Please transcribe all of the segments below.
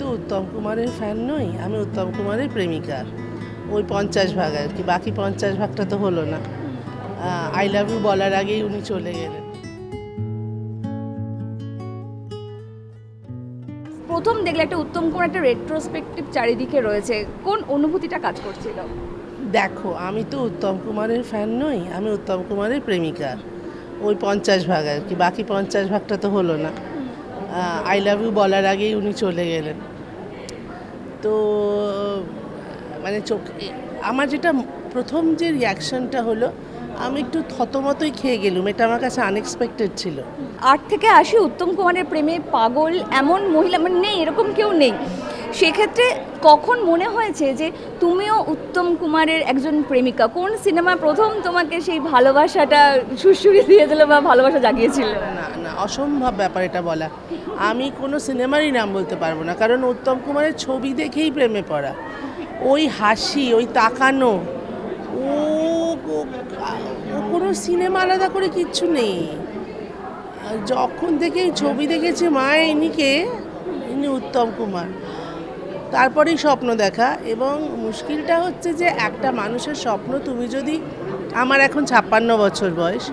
তো উত্তম কুমারের ফ্যান নই আমি উত্তম কুমারের প্রেমিকা। ওই পঞ্চাশ ভাগ আর কি বাকি পঞ্চাশ ভাগটা তো হলো না। আই লাভ ইউ বলার আগেই উনি চলে গেলেন। প্রথম দেখলে একটা উত্তম কোন একটা রেট্রোস্পেক্টিভ চারিদিকে রয়েছে কোন অনুভূতিটা কাজ করছিল? দেখো আমি তো উত্তম কুমারের ফ্যান নই আমি উত্তম কুমারের প্রেমিকা। ওই পঞ্চাশ ভাগ আর কি বাকি পঞ্চাশ ভাগটা তো হলো না। আই লাভ ইউ বলার আগেই উনি চলে গেলেন। তো মানে চোখ আমার যেটা প্রথম যে রিয়াকশনটা হলো, আমি একটু থতমতই খেয়ে গেলুম, এটা আমার কাছে আনএক্সপেক্টেড ছিল। আট থেকে আসি উত্তম কুমারের প্রেমে পাগল এমন মহিলা মানে নেই, এরকম কেউ নেই। সেক্ষেত্রে কখন মনে হয়েছে যে তুমিও উত্তম কুমারের একজন প্রেমিকা? কোন সিনেমা প্রথম তোমাকে সেই ভালোবাসাটা সুরসুরি দিয়ে দিল বা ভালোবাসা জাগিয়েছিল? না না অসম্ভব ব্যাপার এটা বলা। আমি কোনো সিনেমারই নাম বলতে পারব না, কারণ উত্তম কুমারের ছবি দেখেই প্রেমে পড়া। ওই হাসি, ওই তাকানো, ও কোনো সিনেমা আলাদা করে কিচ্ছু নেই। যখন থেকে ছবি দেখেছে মা, ইনিকে, ইনি উত্তম কুমার। তারপরেই স্বপ্ন দেখা এবং মুশকিলটা হচ্ছে যে একটা মানুষের স্বপ্ন তুমি যদি, আমার এখন ছাপ্পান্ন বছর বয়স,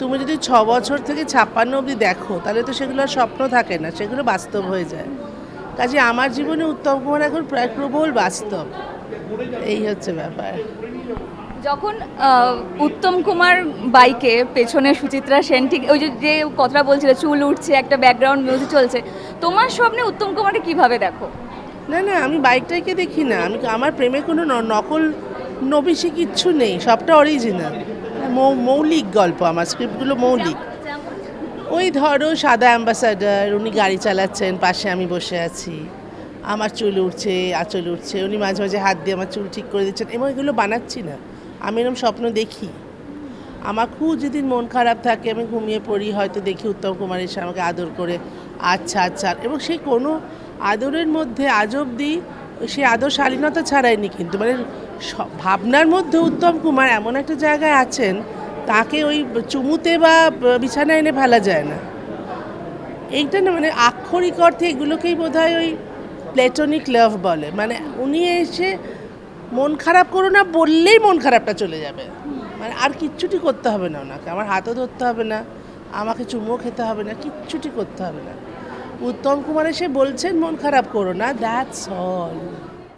তুমি যদি ছ বছর থেকে ছাপ্পান্ন অবধি দেখো, তাহলে তো সেগুলো আর স্বপ্ন থাকে না, সেগুলো বাস্তব হয়ে যায়। কাজে আমার জীবনে উত্তম কুমার এখন প্রায় প্রবল বাস্তব। এই হচ্ছে ব্যাপার। যখন উত্তম কুমার বাইকে পেছনে সুচিত্রা সেন, ঠিক ওই যে কথাটা বলছিল, চুল উঠছে, একটা ব্যাকগ্রাউন্ড মিউজিক চলছে, তোমার স্বপ্নে উত্তম কুমারকে কীভাবে দেখো? না না, আমি বাইকটাকে দেখি না। আমি আমার প্রেমে কোনো নকল নবিশি কিচ্ছু নেই, সবটা অরিজিনাল মৌলিক গল্প, আমার স্ক্রিপ্টগুলো মৌলিক। ওই ধরো সাদা অ্যাম্বাসাডার উনি গাড়ি চালাচ্ছেন, পাশে আমি বসে আছি। আমার চুল উঠছে আঁচল উঠছে উনি মাঝে মাঝে হাত দিয়ে আমার চুল ঠিক করে দিচ্ছেন। এবং এগুলো বানাচ্ছি না। আমি এরকম স্বপ্ন দেখি। আমার খুব যেদিন মন খারাপ থাকে, আমি ঘুমিয়ে পড়ি, হয়তো দেখি উত্তম কুমার এসে আমাকে আদর করে আচ্ছা আচ্ছা। এবং সেই কোনো আদরের মধ্যে আজ অবধি সে আদর শালীনতা ছাড়ায়নি কিন্তু মানে ভাবনার মধ্যে উত্তম কুমার এমন একটা জায়গায় আছেন, তাকে ওই চুমুতে বা বিছানায় এনে ফেলা যায় না। এইটা না মানে আক্ষরিক অর্থে এগুলোকেই বোধ হয় ওই প্লেটনিক লাভ বলে। মানে উনি এসে মন খারাপ করো না বললেই মন খারাপটা চলে যাবে। মানে আর কিচ্ছুটি করতে হবে না ওনাকে। আমার হাতও ধরতে হবে না, আমাকে চুমো খেতে হবে না, কিচ্ছুটি করতে হবে না। উত্তম কুমার এসে বলছেন মন খারাপ করো না দ্যাটস অল